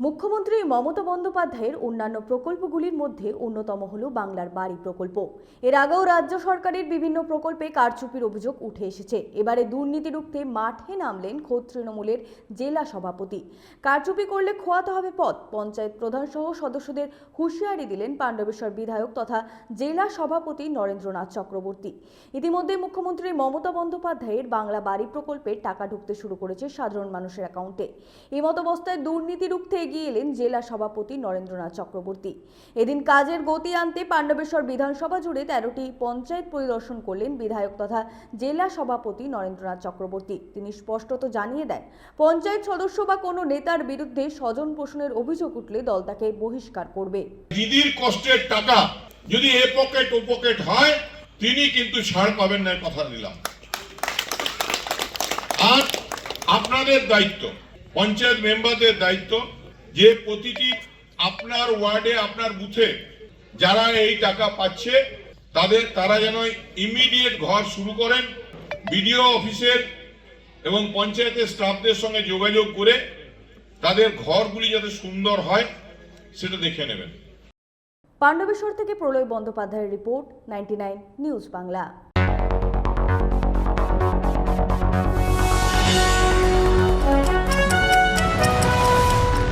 মুখ্যমন্ত্রী মমতা বন্দ্যোপাধ্যায়ের অন্যান্য প্রকল্পগুলির মধ্যে অন্যতম হল বাংলার বাড়ি প্রকল্প। এর আগেও রাজ্য সরকারের বিভিন্ন প্রকল্পে কারচুপির অভিযোগ উঠে এসেছে। এবারে দুর্নীতি রুখতে মাঠে নামলেন খোদ তৃণমূলের জেলা সভাপতি। কারচুপি করলে খোয়াতে হবে পথ, পঞ্চায়েত প্রধান সহ সদস্যদের হুঁশিয়ারি দিলেন পাণ্ডবেশ্বর বিধায়ক তথা জেলা সভাপতি নরেন্দ্রনাথ চক্রবর্তী। ইতিমধ্যে মুখ্যমন্ত্রী মমতা বন্দ্যোপাধ্যায়ের বাংলা বাড়ি প্রকল্পের টাকা ঢুকতে শুরু করেছে সাধারণ মানুষের অ্যাকাউন্টে এই মতাবস্থায় দুর্নীতি রুখতে এগিয়ে এলেন জেলা সভাপতি নরেন্দ্রনাথ চক্রবর্তী। এদিন কাজের গতি আনতে পাণ্ডবেশ্বর বিধানসভা জুড়ে তেরোটি পঞ্চায়েত পরিদর্শন করলেন বিধায়ক তথা জেলা সভাপতি নরেন্দ্রনাথ চক্রবর্তী। তিনি স্পষ্টত জানিয়ে দেন, পঞ্চায়েত সদস্য বা কোনো নেতার বিরুদ্ধে স্বজন পোষণের অভিযোগ উঠলে দল তাকে বহিষ্কার করবে। দিদির কষ্টের টাকা যদি এ পকেট ও পকেট হয়, তিনি কিন্তু ছাড় পাবেন না কথা দিলাম। আর আপনাদের দায়িত্ব, পঞ্চায়েত মেম্বারদের দায়িত্ব যে প্রতিটি আপনার ওয়ার্ডে, আপনার বুথে যারা এই টাকা পাচ্ছে, তাদের, তারা যেন ইমিডিয়েট ঘর শুরু করেন, বিডিও অফিসের এবং পঞ্চায়েতের স্টাফদের সঙ্গে যোগাযোগ করে তাদের ঘরগুলি যাতে সুন্দর হয়, সেটা দেখে নেবেন। পাণ্ডবেশ্বর থেকে প্রলয় বন্দ্যোপাধ্যায়ের রিপোর্ট, নাইনটি নিউজ বাংলা।